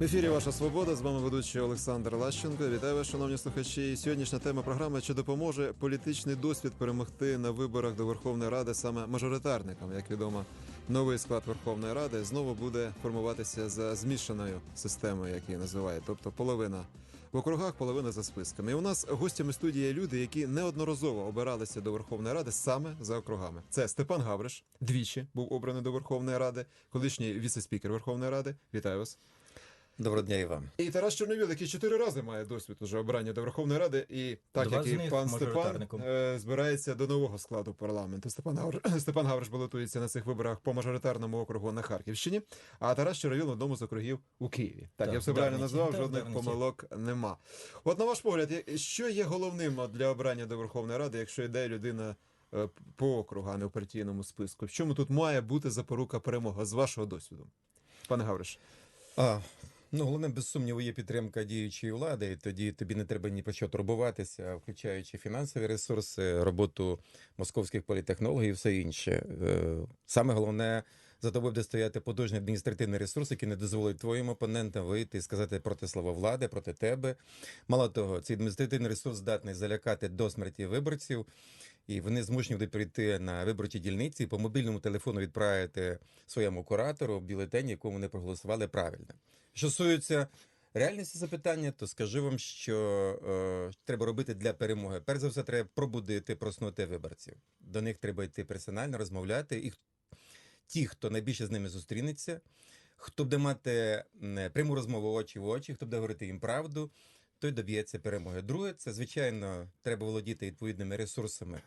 В ефірі Ваша Свобода. З вами ведучий Олександр Лащенко. Вітаю вас, шановні слухачі. Сьогоднішня тема програми чи допоможе політичний досвід перемогти на виборах до Верховної Ради саме мажоритарникам. Як відомо, новий склад Верховної Ради знову буде формуватися за змішаною системою, як її називають, тобто половина. В округах половина за списками. І у нас гостями студії є люди, які неодноразово обиралися до Верховної Ради саме за округами. Це Степан Гавриш, двічі був обраний до Верховної Ради, колишній віце-спікер Верховної Ради. Вітаю вас. Доброго дня і вам. І Тарас Чорновіл, який чотири рази має досвід уже обрання до Верховної Ради, і так Два як і пан Степан е, збирається до нового складу парламенту. Степан Гавриш, Степан Гавриш балотується на цих виборах по мажоритарному округу на Харківщині, а Тарас Чорновіл в одному з округів у Києві. Так, Так, я все правильно назвав, жодних Дарниці. помилок нема. От на ваш погляд, що є головним для обрання до Верховної Ради, якщо йде людина е, по округу, а не в партійному списку? В чому тут має бути запорука перемоги з вашого досвіду? Пане Гавриш. А, ну, головне, без сумніву, є підтримка діючої влади, і тоді тобі не треба ні про що турбуватися, включаючи фінансові ресурси, роботу московських політехнологів і все інше. Е, Саме головне, за тобою буде стояти потужний адміністративний ресурс, який не дозволить твоїм опонентам вийти і сказати проти слова влади, проти тебе. Мало того, цей адміністративний ресурс здатний залякати до смерті виборців. І вони змушені будуть прийти на виборчі дільниці і по мобільному телефону відправити своєму куратору бюлетень, якому вони проголосували правильно. Що стосується реальності запитання, то скажу вам, що е, треба робити для перемоги. Перш за все, треба пробудити, проснути виборців. До них треба йти персонально, розмовляти. І ті, хто найбільше з ними зустрінеться, хто буде мати пряму розмову очі в очі, хто буде говорити їм правду, той доб'ється перемоги. Друге, це звичайно треба володіти відповідними ресурсами.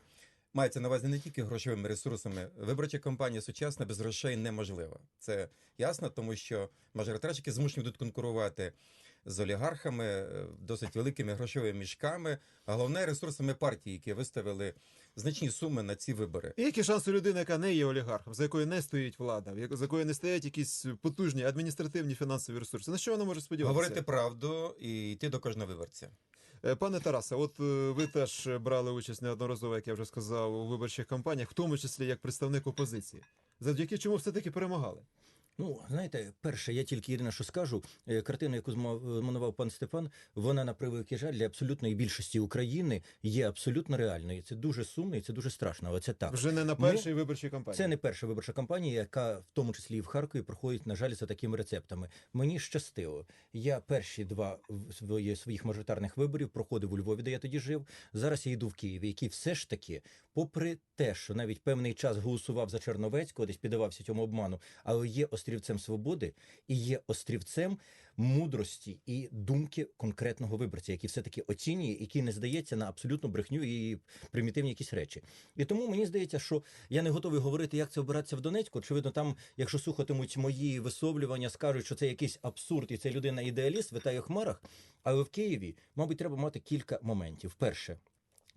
Мається на увазі не тільки грошовими ресурсами. Виборча кампанія сучасна без грошей неможлива. Це ясно, тому що мажоритарщики змушені будуть конкурувати з олігархами, е, досить великими грошовими мішками, а головне ресурсами партії, які виставили значні суми на ці вибори. І які шанси людини, яка не є олігархом, за якою не стоїть влада, за якою не стоять якісь потужні адміністративні фінансові ресурси? На що вона може сподіватися? Говорити правду і йти до кожного виборця. Е, Пане Тарасе, от е, ви теж брали участь неодноразово, як я вже сказав, у виборчих кампаніях, в тому числі як представник опозиції. Завдяки чому все таки перемагали? Ну, знаєте, перше, я тільки єдине, що скажу. е, Картина, яку зма- змонував пан Степан, вона на превеликий жаль для абсолютної більшості України є абсолютно реальною. Це дуже сумно і це дуже страшно. Але це так. Вже не на першій виборчій кампанії. Це не перша виборча кампанія, яка в тому числі і в Харкові проходить, на жаль, за такими рецептами. Мені щастило. Я перші два своїх мажоритарних виборів проходив у Львові, де я тоді жив. Зараз я йду в Києві, який все ж таки, попри те, що навіть певний час голосував за Черновецького, десь піддавався цьому обману, але є острівцем свободи і є острівцем мудрості і думки конкретного виборця, який все таки оцінює, який не здається на абсолютну брехню і примітивні якісь речі. І тому мені здається, що я не готовий говорити, як це обиратися в Донецьку. Очевидно, там, якщо слухатимуть мої висловлювання, скажуть, що це якийсь абсурд, і це людина ідеаліст, витає в хмарах. Але в Києві, мабуть, треба мати кілька моментів. Перше.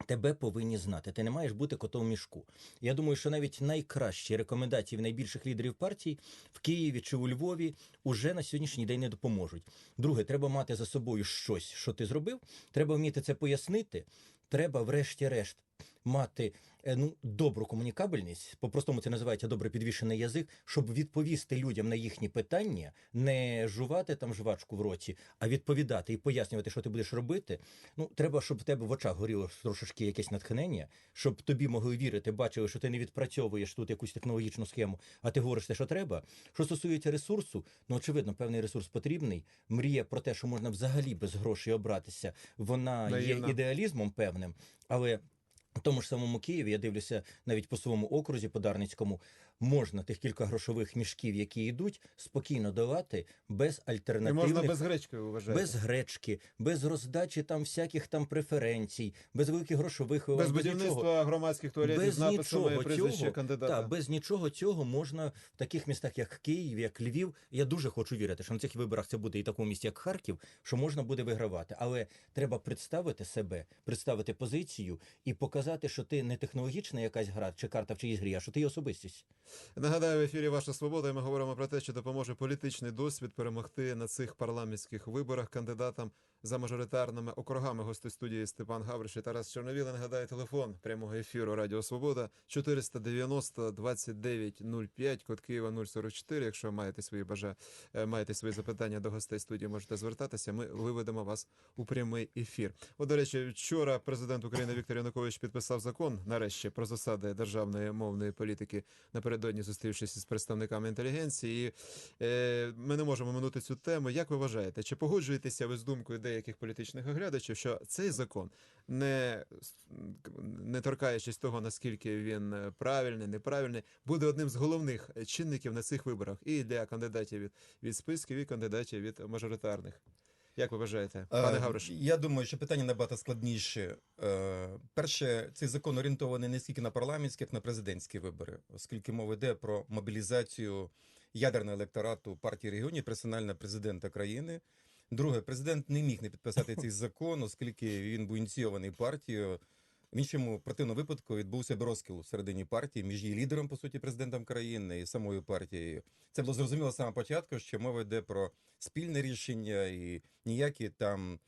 Тебе повинні знати. Ти не маєш бути котом в мішку. Я думаю, що навіть найкращі рекомендації в найбільших лідерів партій в Києві чи у Львові уже на сьогоднішній день не допоможуть. Друге, треба мати за собою щось, що ти зробив. Треба вміти це пояснити. Треба, врешті-решт, мати ну добру комунікабельність. По-простому це називається добре підвішений язик, щоб відповісти людям на їхні питання, не жувати там жвачку в роті, а відповідати і пояснювати, що ти будеш робити. Ну, треба, щоб в тебе в очах горіло трошечки якесь натхнення, щоб тобі могли вірити, бачили, що ти не відпрацьовуєш тут якусь технологічну схему, а ти говориш те, що треба. Що стосується ресурсу, ну очевидно, певний ресурс потрібний. Мрія про те, що можна взагалі без грошей обратися, вона Наївна. є ідеалізмом певним, але. Тому ж самому Києві я дивлюся навіть по своєму окрузі, по Дарницькому, можна тих кілька грошових мішків, які йдуть, спокійно давати без І можна без гречки вважати. без гречки, без роздачі там всяких там преференцій, без великих грошових Без будівництва громадських туалетів без з написами нічого цього, кандидата. та, без нічого цього можна в таких містах, як Київ, як Львів. Я дуже хочу вірити, що на цих виборах це буде і такому місті, як Харків, що можна буде вигравати. Але треба представити себе, представити позицію і показати, що ти не технологічна якась гра чи карта в чиїсь грі, а що ти особистість. Нагадаю, в ефірі Ваша Свобода, і ми говоримо про те, що допоможе політичний досвід перемогти на цих парламентських виборах кандидатам за мажоритарними округами. Гості студії Степан Гавриш і Тарас Чорновіл. Нагадаю, телефон прямого ефіру Радіо Свобода 490 29 05, код Києва 044. Якщо маєте свої бажа, е, маєте свої запитання до гостей студії, можете звертатися. Ми виведемо вас у прямий ефір. От, до речі, вчора президент України Віктор Янукович підписав закон нарешті про засади державної мовної політики напередодні зустрівшись із представниками інтелігенції. І, е, ми не можемо минути цю тему. Як ви вважаєте, чи погоджуєтеся ви з думкою деяких політичних оглядачів, що цей закон не, не торкаючись того, наскільки він е, правильний, неправильний, буде одним з головних чинників на цих виборах і для кандидатів від, від списків, і кандидатів від мажоритарних? Як ви вважаєте, пане Е, Гавриш? Я думаю, що питання набагато складніше. Перше, цей закон орієнтований не стільки на парламентські, як на президентські вибори, оскільки мова йде про мобілізацію ядерного електорату партії регіонів персонально президента країни. Друге, президент не міг не підписати цей закон, оскільки він був ініційований партією. В іншому противному випадку відбувся б розкіл всередині партії між її лідером, по суті, президентом країни і самою партією. Це було зрозуміло з самого початку, що мова йде про спільне рішення і ніякі там,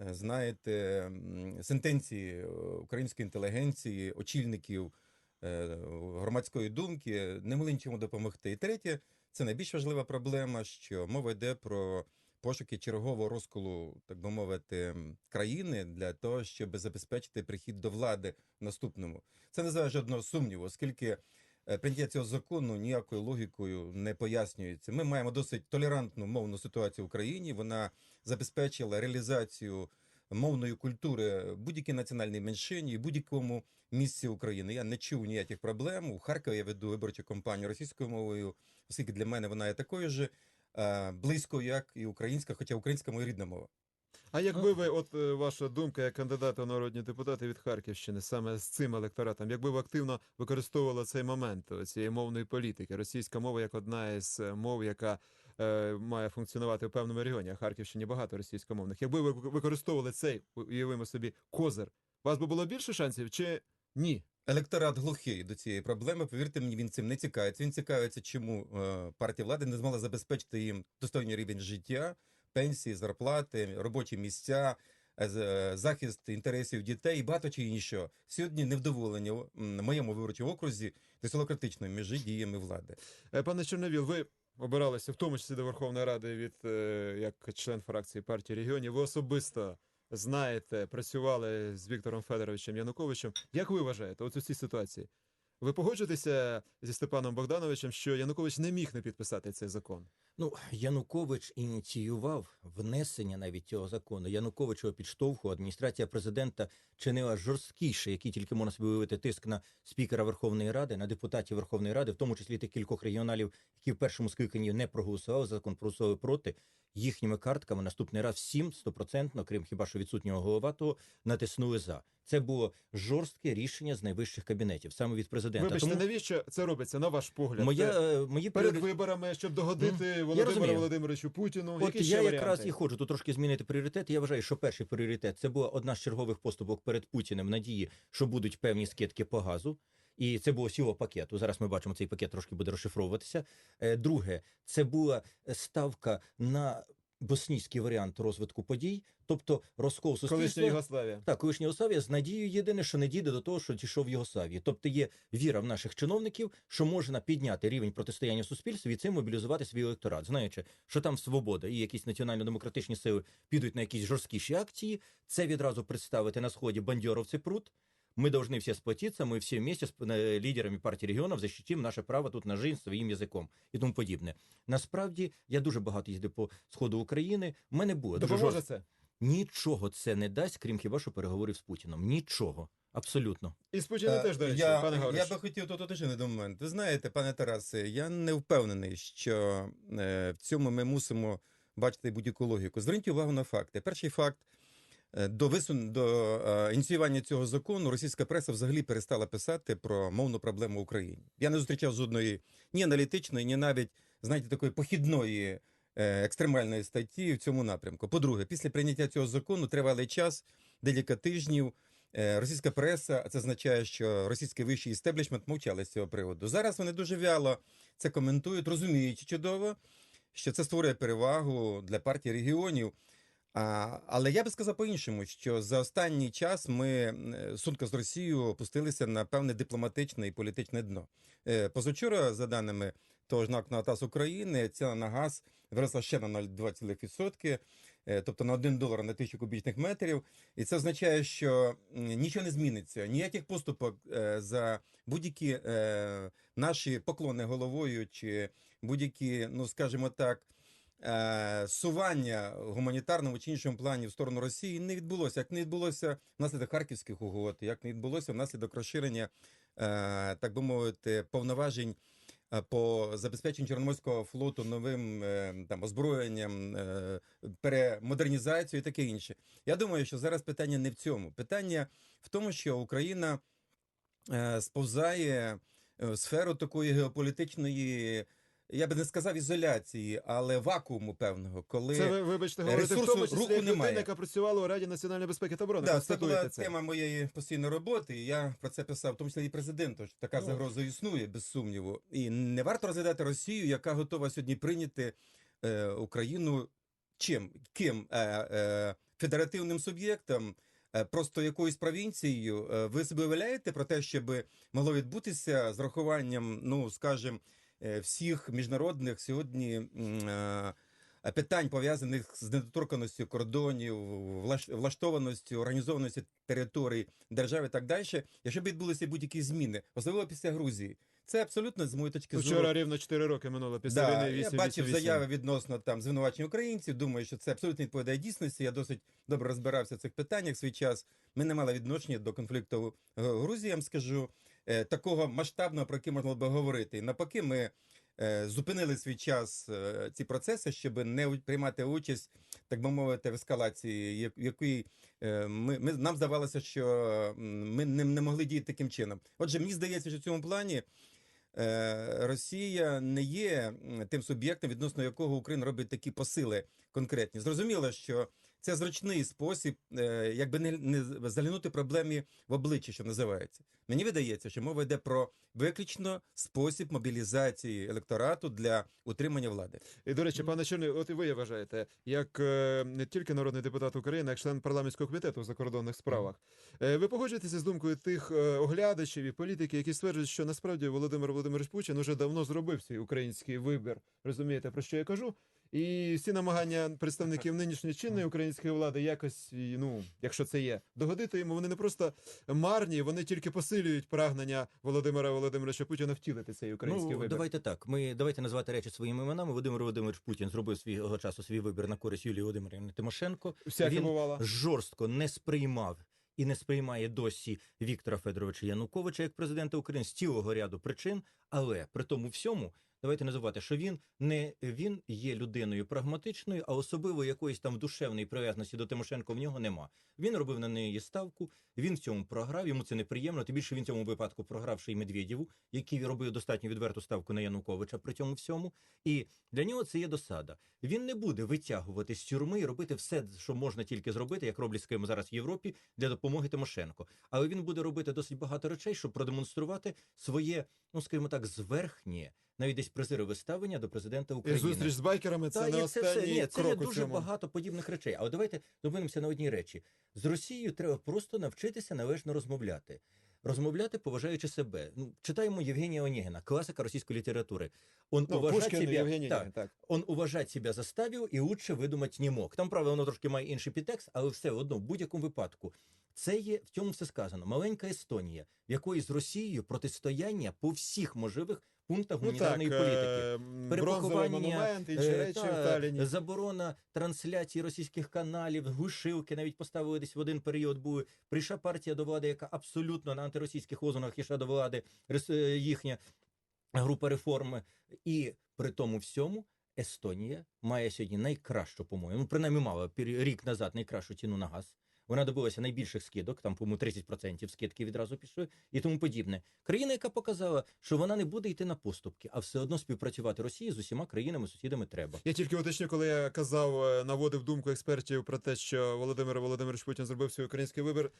е, знаєте, сентенції е, української інтелігенції, очільників е, громадської думки не могли нічому допомогти. І третє, це найбільш важлива проблема, що мова йде про пошуки чергового розколу, так би мовити, країни для того, щоб забезпечити прихід до влади наступному. Це не знає жодного сумніву, оскільки е, прийняття цього закону ніякою логікою не пояснюється. Ми маємо досить толерантну мовну ситуацію в Україні. Вона забезпечила реалізацію мовної культури будь-якій національній меншині будь-якому місці України. Я не чув ніяких проблем. У Харкові я веду виборчу кампанію російською мовою, оскільки для мене вона є такою ж е, близькою, як і українська, хоча українська моя рідна мова. А якби ви, от е, ваша думка як кандидата у народні депутати від Харківщини, саме з цим електоратом, якби ви активно використовували цей момент е, цієї мовної політики, російська мова як одна із мов, яка е, має функціонувати в певному регіоні, а Харківщині багато російськомовних. Якби ви використовували цей, уявимо собі, козир, у вас би було більше шансів чи ні? Електорат глухий до цієї проблеми. Повірте мені, він цим не цікавиться. Він цікавиться, чому е, партія влади не змогла забезпечити їм достойний рівень життя, пенсії, зарплати, робочі місця, е, е, захист інтересів дітей і багато чи іншого. Сьогодні невдоволення на моєму виборчому окрузі досило критичної межі діями влади. Пане Чорновіл, ви обиралися в тому числі до Верховної Ради від як член фракції партії регіонів. Ви особисто знаєте, працювали з Віктором Федоровичем Януковичем. Як ви вважаєте, от у цій ситуації? Ви погоджуєтеся зі Степаном Богдановичем, що Янукович не міг не підписати цей закон? Ну, Янукович ініціював внесення навіть цього закону. Янукович його підштовхував. Адміністрація президента чинила жорсткіше, який тільки можна собі уявити тиск на спікера Верховної Ради, на депутатів Верховної Ради, в тому числі тих кількох регіоналів, які в першому скликанні не проголосували за закон, проголосували проти. Їхніми картками наступний раз всім стопроцентно, крім хіба що відсутнього головатого, натиснули за. Це було жорстке рішення з найвищих кабінетів, саме від президента. Вибачте, Тому навіщо це робиться, на ваш погляд? моя, Це е, мої перед виборами, щоб догодити Володимиру розумію. Володимировичу Путіну. От Які я ще якраз варіанти? і хочу тут трошки змінити пріоритет. Я вважаю, що перший пріоритет це була одна з чергових поступок перед Путіним надії, що будуть певні скидки по газу. І це було сіло пакету. Зараз ми бачимо, цей пакет трошки буде розшифровуватися. Е, Друге, це була ставка на боснійський варіант розвитку подій, тобто розкол суспільства. Югославія. Так, колишня Югославія з надією єдине, що не дійде до того, що дійшов в Югославії. Тобто є віра в наших чиновників, що можна підняти рівень протистояння в суспільстві і цим мобілізувати свій електорат, знаючи, що там свобода і якісь національно-демократичні сили підуть на якісь жорсткіші акції. Це відразу представити на сході бандьоровці прут Мы должны все сплотиться, мы все вместе с э, лидерами партій регіонів защитим наше право тут на жизнь своїм язиком і тому подібне. Насправді я дуже багато їздив по сходу України. В мене було дуже Допоможе жорстко. це? Нічого це не дасть, крім хіба що переговорів з Путіном. Нічого. Абсолютно. І з Путіним Е, теж, до речі, я, пане я Гавриш. би хотів тут уточнити момент. Ви знаєте, пане Тарасе, я не впевнений, що е, в цьому ми мусимо бачити будь-яку логіку. Зверніть увагу на факти. Перший факт. е, До висун до е, ініціювання цього закону російська преса взагалі перестала писати про мовну проблему в Україні. Я не зустрічав жодної ні аналітичної, ні навіть знаєте такої похідної е, екстремальної статті в цьому напрямку. По-друге, після прийняття цього закону тривалий час, декілька тижнів. Російська преса, це означає, що російський вищий істеблішмент мовчали з цього приводу. Зараз вони дуже вяло це коментують, розуміючи чудово, що це створює перевагу для партії регіонів. Але я би сказав по-іншому, що за останній час ми е, сумка з Росією опустилися на певне дипломатичне і політичне дно. Е, Позавчора, за даними того ж НАК «Нафтогаз України, ціна на газ виросла ще на 0,2%, е, тобто на 1 долар на тисячу кубічних метрів. І це означає, що нічого не зміниться, ніяких поступок за будь-які наші поклони головою чи будь-які, ну скажімо так, е, сування гуманітарному чи іншому плані в сторону Росії не відбулося. Як не відбулося внаслідок харківських угод, як не відбулося внаслідок розширення, е, так би мовити, повноважень. е, По забезпеченню Чорноморського флоту новим е, там озброєнням, е, перемодернізацією і таке інше. Я думаю, що зараз питання не в цьому. Питання в тому, що Україна сповзає сферу такої геополітичної, я би не сказав ізоляції, але вакууму певного, коли Це ви, вибачте, говорите в тому числі людина, немає. яка працювала у Раді національної безпеки та оборони. Да, це була це. тема моєї постійної роботи. і Я про це писав, в тому числі і президенту. що Така Ну. загроза існує, без сумніву. І не варто розглядати Росію, яка готова сьогодні прийняти е, Україну чим? Ким? Е, е, федеративним суб'єктом, е, просто якоюсь провінцією. Е, ви собі уявляєте про те, щоб могло відбутися з рахуванням, ну скажімо, всіх міжнародних сьогодні. е, е, Питань пов'язаних з недоторканістю кордонів, влаш- влаштованістю, організованістю територій держави і так далі, якщо б відбулися будь-які зміни, особливо після Грузії, це абсолютно з моєї точки зору. Вчора рівно 4 роки минуло після Да, війни. я 8, бачив заяви відносно там звинувачень українців. Думаю, що це абсолютно відповідає дійсності. Я досить добре розбирався в цих питаннях в свій час. Ми не мали відношення до конфлікту в Грузії, я вам скажу е, такого масштабного, про який можна би говорити. І навпаки, ми е, зупинили свій час е, ці процеси, щоб не приймати участь, так би мовити, в ескалації, як- в якій е, ми, ми нам здавалося, що ми не, не могли діяти таким чином. Отже, мені здається, що в цьому плані. Е, Росія не є тим суб'єктом, відносно якого Україна робить такі посили конкретні. Зрозуміло, що це зручний спосіб, е, якби не, не заглянути проблемі в обличчя, що називається. Мені видається, що мова йде про виключно спосіб мобілізації електорату для утримання влади. І до речі, пане Чорний, от і ви вважаєте, як е, не тільки народний депутат України, як член парламентського комітету у закордонних справах. Е, ви погоджуєтеся з думкою тих оглядачів і політиків, які стверджують, що насправді Володимир Володимирович Путін уже давно зробив свій український вибір. Розумієте, про що я кажу? І всі намагання представників нинішньої чинної української влади якось, ну, якщо це є, догодити йому, вони не просто марні, вони тільки посилюють прагнення Володимира Володимировича Путіна втілити цей український ну, вибір. давайте так. Ми давайте називати речі своїми іменами. Володимир Володимирович Путін зробив свого часу свій вибір на користь Юлії Володимирівни Тимошенко. Всяке він бувало. жорстко не сприймав і не сприймає досі Віктора Федоровича Януковича як президента України з цілого ряду причин. Але при тому всьому давайте називати, що він не він є людиною прагматичною, а особливо якоїсь там душевної прив'язаності до Тимошенко в нього нема. Він робив на неї ставку. Він в цьому програв. Йому це неприємно. Тим більше він в цьому випадку програвши і Медведєву, який робив достатньо відверту ставку на Януковича при цьому всьому. І для нього це є досада. Він не буде витягувати з тюрми і робити все, що можна тільки зробити, як роблять скажімо, зараз в Європі для допомоги Тимошенко. Але він буде робити досить багато речей, щоб продемонструвати своє, ну скажімо так, зверхнє, навіть десь презирове ставлення до президента І України. зустріч з байкерами це Та, не і це все. Ні, це є дуже цьому. багато подібних речей. Але давайте зупинимося на одній речі: з Росією треба просто навчитися належно розмовляти. Розмовляти, поважаючи себе. Ну, читаємо Євгенія Онегіна, класика російської літератури. Он Ну, уважать Пушкін, себя, Євгеній, так, так. он уважать себя заставив і лучше видумати не мог. Там, правда, воно трошки має інший підтекст, але все одно, в будь-якому випадку. Це є в цьому все сказано. Маленька Естонія, в якої з Росією протистояння по всіх можливих пунктах Ну так, гуманітарної політики. е, Перепакування, Е, речі та, в Таліні. Заборона трансляції російських каналів, глушилки навіть поставили десь в один період. Були прийшла партія до влади, яка абсолютно на антиросійських лозунгах йшла до влади, е, їхня група реформи. І при тому всьому Естонія має сьогодні найкращу, по-моєму, ну принаймні мала рік назад найкращу ціну на газ. Вона добилася найбільших скидок, там, по-моєму, 30% скидки відразу пішли і тому подібне. Країна, яка показала, що вона не буде йти на поступки, а все одно співпрацювати Росії з усіма країнами-сусідами треба. Я тільки уточню, коли я казав, е, наводив думку експертів про те, що Володимир Володимирович Путін зробив свій український вибір.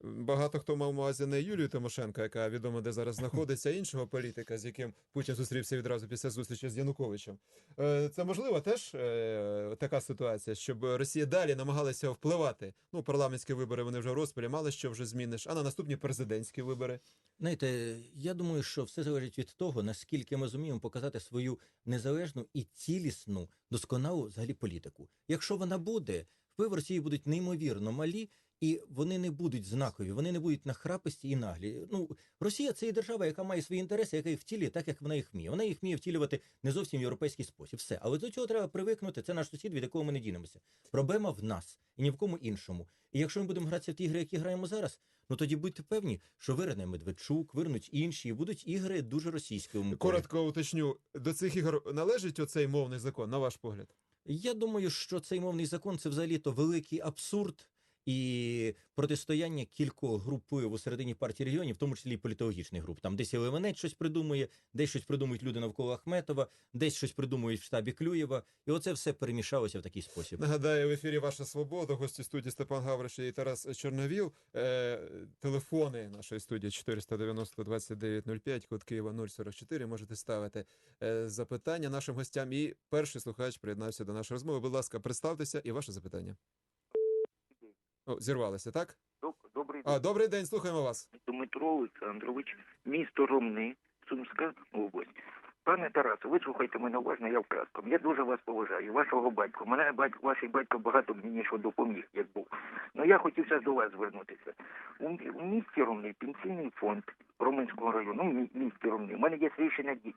Багато хто мав увазі не Юлію Тимошенко, яка відомо де зараз знаходиться, іншого політика, з яким Путін зустрівся відразу після зустрічі з Януковичем. Е, Це можливо теж е, така ситуація, щоб Росія далі намагалася впливати. Ну, парламентські вибори вони вже в розпалі, мало що вже зміниш, а на наступні президентські вибори. Знаєте, я думаю, що все залежить від того, наскільки ми зуміємо показати свою незалежну і цілісну, досконалу взагалі політику. Якщо вона буде, впливи Росії будуть неймовірно малі. І вони не будуть знакові, вони не будуть нахраписті і наглі. Ну Росія це і держава, яка має свої інтереси, яка їх втілює так, як вона їх вміє. Вона їх вміє втілювати не зовсім в європейський спосіб. Все, але до цього треба привикнути. Це наш сусід, від якого ми не дінемося. Проблема в нас і ні в кому іншому. І якщо ми будемо гратися в ті ігри, які граємо зараз, ну тоді будьте певні, що вирине Медведчук, вирнуть інші, і будуть ігри дуже російською. Коротко уточню, до цих ігор належить оцей мовний закон, на ваш погляд? Я думаю, що цей мовний закон це взагалі то великий абсурд і протистояння кількох груп впливу середині партії регіонів, в тому числі і політологічних груп. Там десь Єлевенець щось придумує, десь щось придумують люди навколо Ахметова, десь щось придумують в штабі Клюєва, і оце все перемішалося в такий спосіб. Нагадаю, в ефірі Ваша Свобода, гості студії Степан Гавриш і Тарас Чорновіл. Е, телефони нашої студії 490 2905, код Києва 044. Можете ставити е, запитання нашим гостям. І перший слухач приєднався до нашої розмови. Будь ласка, представтеся і ваше запитання. О, зірвалися, так? Доб- Добрий А, добрий день, слухаємо вас. Дмитро Олександрович, місто Ромни, Сумська область. Пане Тарасу, вислухайте мене уважно, я вкратком. Я дуже вас поважаю, вашого батька. Мене батько, ваш батько багато мені що допоміг, як був. Ну я хотів зараз до вас звернутися. У, у місті Ромни пенсійний фонд Роменського району, ну, місті Ромни. У мене є рішення ді-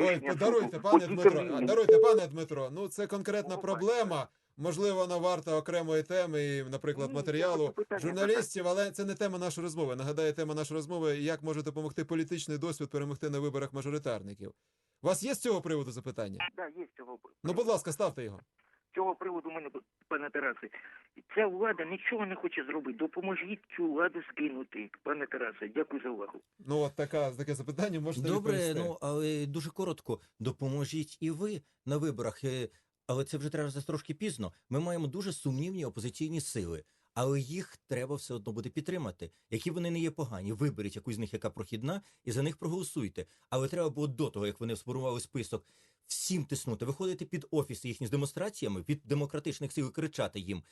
Ой, подаруйте, пане Дмитро. Даруйте, пане Дмитро. Ну це конкретна Ну, проблема. Можливо, вона варта окремої теми, і, наприклад, Ні, матеріалу журналістів, але це не тема нашої розмови. Нагадаю, тема нашої розмови як може допомогти політичний досвід перемогти на виборах мажоритарників. У вас є з цього приводу запитання? Да, є з цього. Ну, будь ласка, ставте його. З цього приводу у мене, пане Тарасе, ця влада нічого не хоче зробити. Допоможіть цю владу скинути. Пане Тарасе, дякую за увагу. Ну, от така таке запитання можете Добре, відповісти. ну але дуже коротко. Допоможіть і ви на виборах. Але це вже треба трошки пізно. Ми маємо дуже сумнівні опозиційні сили. Але їх треба все одно буде підтримати. Які вони не є погані, виберіть якусь з них, яка прохідна, і за них проголосуйте. Але треба було до того, як вони сформували список, всім тиснути, виходити під офіси їхні з демонстраціями від демократичних сил і кричати їм.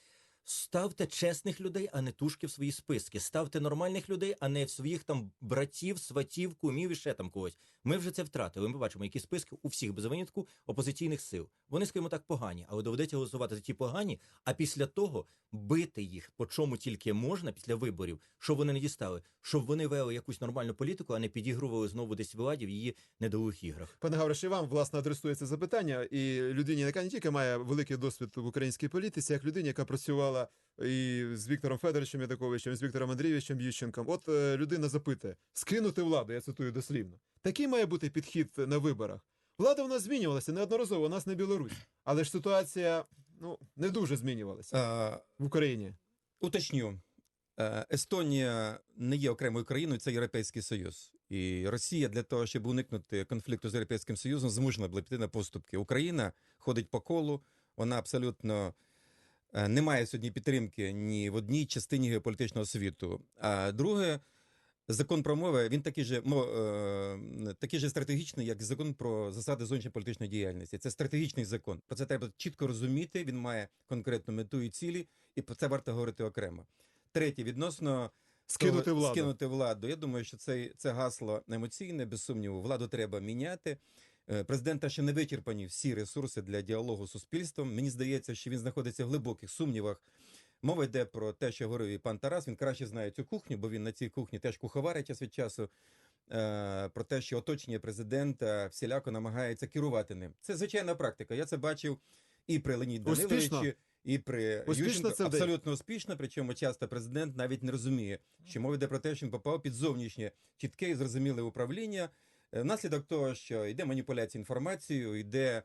Ставте чесних людей, а не тушки в свої списки. Ставте нормальних людей, а не в своїх там братів, сватів, кумів і ще там когось. Ми вже це втратили. Ми бачимо, які списки у всіх без винятку опозиційних сил. Вони, скажімо так, погані, але доведеться голосувати за ті погані, а після того бити їх по чому тільки можна після виборів, щоб вони не дістали, щоб вони вели якусь нормальну політику, а не підігрували знову десь владі в її недолугих іграх. Пане Гавриш, і вам власне адресується запитання, і людині, яка не тільки має великий досвід в українській політиці, як людині, яка працювала і з Віктором Федоровичем Ядоковичем, і з Віктором Андрійовичем Ющенком. От е, людина запитує: скинути владу, я цитую дослівно. Такий має бути підхід на виборах. Влада у нас змінювалася неодноразово, у нас не Білорусь. Але ж ситуація ну не дуже змінювалася Е, в Україні. Уточню. Е, Естонія не є окремою країною, це Європейський Союз. І Росія для того, щоб уникнути конфлікту з Європейським Союзом, змушена була піти на поступки. Україна ходить по колу, вона абсолютно е, не сьогодні підтримки ні в одній частині геополітичного світу. А друге, закон про мови він такий же е, такий же стратегічний, як закон про засади зовнішньополітичної діяльності. Це стратегічний закон. Про це треба чітко розуміти. Він має конкретну мету і цілі, і про це варто говорити окремо. Третє, відносно Скинути того, владу. скинути владу. Я думаю, що це, це гасло емоційне, без сумніву. Владу треба міняти. Е, Президента ще не вичерпані всі ресурси для діалогу з суспільством. Мені здається, що він знаходиться в глибоких сумнівах. Мова йде про те, що говорив і пан Тарас. Він краще знає цю кухню, бо він на цій кухні теж куховарить час від часу. Е, про те, що оточення президента всіляко намагається керувати ним. Це звичайна практика. Я це бачив і при Леоніді? Даниловичі, і при Успішно це абсолютно успішно. Причому часто президент навіть не розуміє, що мова йде про те, що він попав під зовнішнє чітке і зрозуміле управління. Е, Внаслідок того, що йде маніпуляція інформацією, йде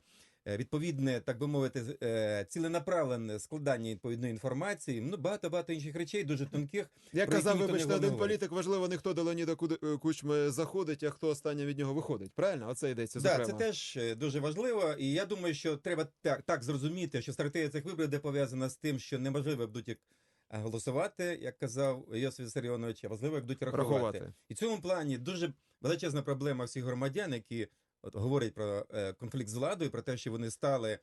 е, відповідне, так би мовити, е, ціленаправлене складання відповідної інформації. Ну багато багато інших речей, дуже тонких. Про казав, вибачте, один говорить. політик, важливо не хто до Леоніда Кучми заходить, а хто останнє від нього виходить. Правильно? Оце йдеться Да, зокрема. це теж дуже важливо, і я думаю, що треба так, так зрозуміти, що стратегія цих виборів де пов'язана з тим, що неможливо будуть голосувати, як казав Йосиф Вісаріонович, а важливо, як будуть рахувати. Рахувати. І в цьому плані дуже величезна проблема всіх громадян, які от, говорять про е, конфлікт з владою, про те, що вони стали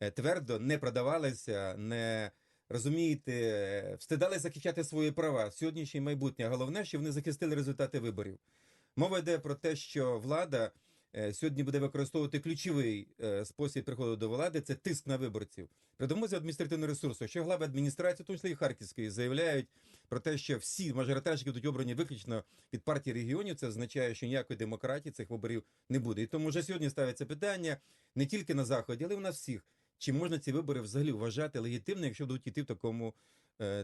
е, твердо, не продавалися, не розумієте, е, встидали захищати свої права сьогоднішнє і майбутнє. Головне, що вони захистили результати виборів. Мова йде про те, що влада е, сьогодні буде використовувати ключовий е, спосіб приходу до влади це тиск на виборців. При допомозі адміністративного ресурсу, що глави адміністрації, в тому числі і Харківської, заявляють про те, що всі мажоритарщики будуть обрані виключно від партії регіонів. Це означає, що ніякої демократії цих виборів не буде. І тому вже сьогодні ставиться питання не тільки на заході, але й у нас всіх. Чи можна ці вибори взагалі вважати легітимними, якщо будуть йти в такому,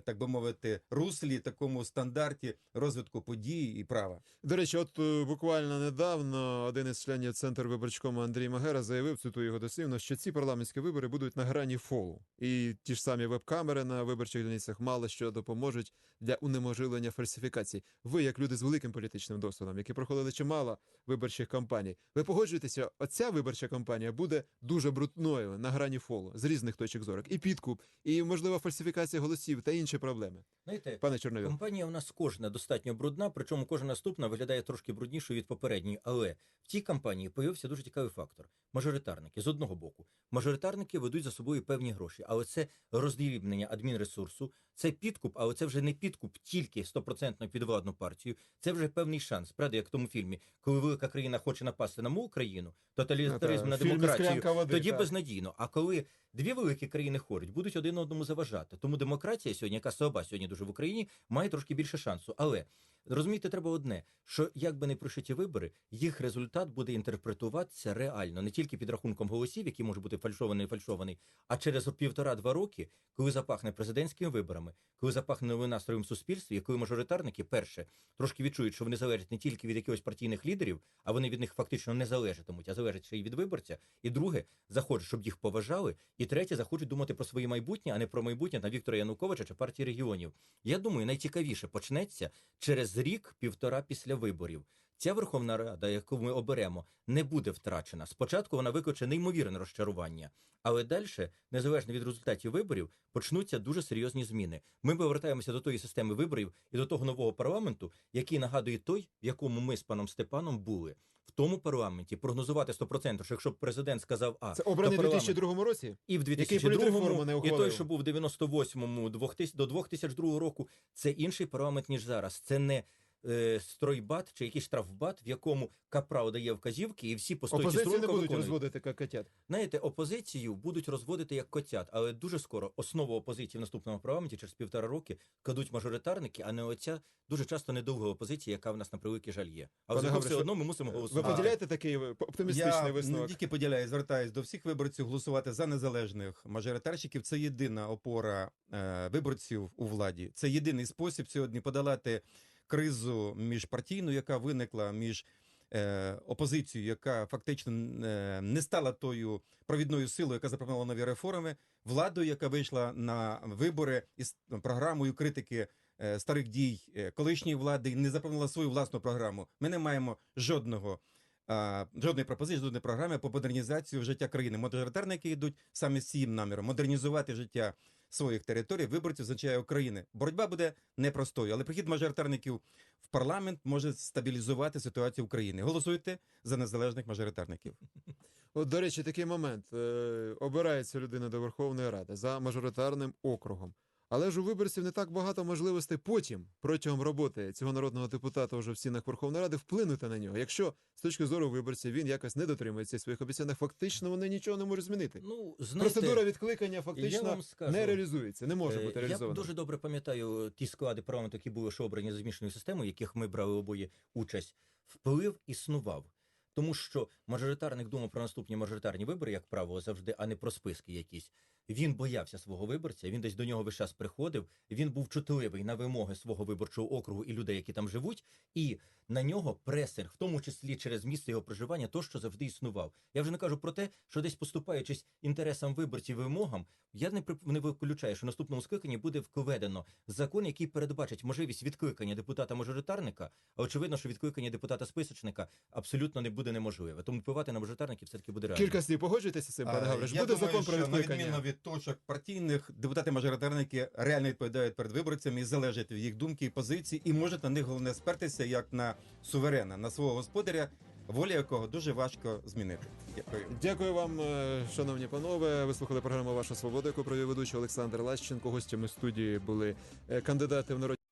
так би мовити, руслі, такому стандарті розвитку подій і права? До речі, от е, буквально недавно один із членів центру виборчкому Андрій Магера заявив, цитую його дослівно, що ці парламентські вибори будуть на грані фолу. І ті ж самі веб-камери на виборчих дільницях мало що допоможуть для унеможливлення фальсифікацій. Ви, як люди з великим політичним досвідом, які проходили чимало виборчих кампаній, ви погоджуєтеся, оця виборча кампанія буде дуже брудною на грані фолу з різних точок зорок. І підкуп, і можливо фальсифікація голосів та інші проблеми. Знаєте, Пане Чорновіл. Компанія у нас кожна достатньо брудна, причому кожна наступна виглядає трошки бруднішою від попередньої. Але в цій компанії появився дуже цікавий фактор: мажоритарники з одного боку. Мажоритарники ведуть за собою певні гроші, але це роздрібнення адмінресурсу, це підкуп, але це вже не підкуп тільки стопроцентно під владну партію. Це вже певний шанс. Правда, як в тому фільмі, коли велика країна хоче напасти на мою країну, тоталітаризм Ну, на та, демократію, води», тоді так. безнадійно. А коли дві великі країни ходять, будуть один одному заважати. Тому демократія сьогодні, яка слаба сьогодні дуже в Україні, має трошки більше шансу. Але розуміти треба одне: що як би не пройшли ті вибори, їх результат буде інтерпретуватися реально не тільки під рахунком голосів, які може бути фальшований, фальшований, а через півтора-два роки, коли запахне президентськими виборами, коли запахне новим настроєм суспільстві, і мажоритарники перше трошки відчують, що вони залежать не тільки від якихось партійних лідерів, а вони від них фактично не залежатимуть, а залежать ще й від виборця. І друге, захочуть, щоб їх поважали. І третє, захочуть думати про своє майбутнє, а не про майбутнє на Віктора Януковича чи партії регіонів. Я думаю, найцікавіше почнеться через рік-півтора після виборів. Ця Верховна Рада, яку ми оберемо, не буде втрачена. Спочатку вона викличе неймовірне розчарування, але далі, незалежно від результатів виборів, почнуться дуже серйозні зміни. Ми повертаємося до тої системи виборів і до того нового парламенту, який нагадує той, в якому ми з паном Степаном були. В тому парламенті прогнозувати 100%, що якщо б президент сказав А, Це обраний у 2002 році. і в Який політреформу 2002 не і той, що був в 98-му 2000 до 2002 року, це інший парламент ніж зараз. Це не е, стройбат чи якийсь штрафбат, в якому капрал дає вказівки, і всі по Опозицію не будуть виконують. розводити як котят. Знаєте, опозицію будуть розводити як котят, але дуже скоро основу опозиції в наступному парламенті через півтора роки кладуть мажоритарники, а не оця дуже часто недовга опозиція, яка в нас на превеликий жаль є. А Пане взагалі Гаврише, все одно ми мусимо Ви голосувати. поділяєте такий оптимістичний Я висновок? не тільки поділяю, звертаюсь до всіх виборців голосувати за незалежних мажоритарщиків. Це єдина опора е, виборців у владі. Це єдиний спосіб сьогодні подолати кризу міжпартійну, яка виникла між е, опозицією, яка фактично е, не стала тою провідною силою, яка запропонувала нові реформи, владою, яка вийшла на вибори із програмою критики. е, Старих дій е, колишньої влади не запропонувала свою власну програму. Ми не маємо жодного жодної пропозиції, жодної програми по модернізації життя країни. Мажоритарники йдуть саме з цим наміром модернізувати життя своїх територій, виборців означає України. Боротьба буде непростою, але прихід мажоритарників в парламент може стабілізувати ситуацію України. Голосуйте за незалежних мажоритарників. От, до речі, такий момент. Е, обирається людина до Верховної Ради за мажоритарним округом. Але ж у виборців не так багато можливостей потім, протягом роботи цього народного депутата вже в стінах Верховної Ради, вплинути на нього. Якщо з точки зору виборців він якось не дотримується своїх обіцянок, фактично вони нічого не можуть змінити. Ну, знаєте, Процедура відкликання фактично скажу, не реалізується, не може Е, бути Я дуже добре пам'ятаю ті склади парламенту, які були ще обрані за змішаною системою, в яких ми брали обоє участь. Вплив існував. Тому що мажоритарник думав про наступні мажоритарні вибори, як правило, завжди, а не про списки якісь. Він боявся свого виборця, він десь до нього весь час приходив. Він був чутливий на вимоги свого виборчого округу і людей, які там живуть, і на нього пресинг, в тому числі через місце його проживання, то що завжди існував. Я вже не кажу про те, що десь поступаючись інтересам виборців і вимогам, я не прип- не виключаю, що в наступному скликанні буде введено закон, який передбачить можливість відкликання депутата-мажоритарника. А очевидно, що відкликання депутата-списочника абсолютно не буде неможливе. Тому впливати на мажоритарників все таки буде реально. Кілька слів погоджуєтеся з цим, пане Гавриш? Буде думаю, закон про відкликання. відміну від точок партійних депутати-мажоритарники реально відповідають перед виборцями і залежать від їх думки і позиції, і можуть на них головне спертися як на суверена, на свого господаря, волі якого дуже важко змінити. Дякую. Дякую вам, е, шановні панове. Ви слухали програму Ваша свобода, яку провів ведучий Олександр Лащенко. Гостями студії були е, кандидати в народні.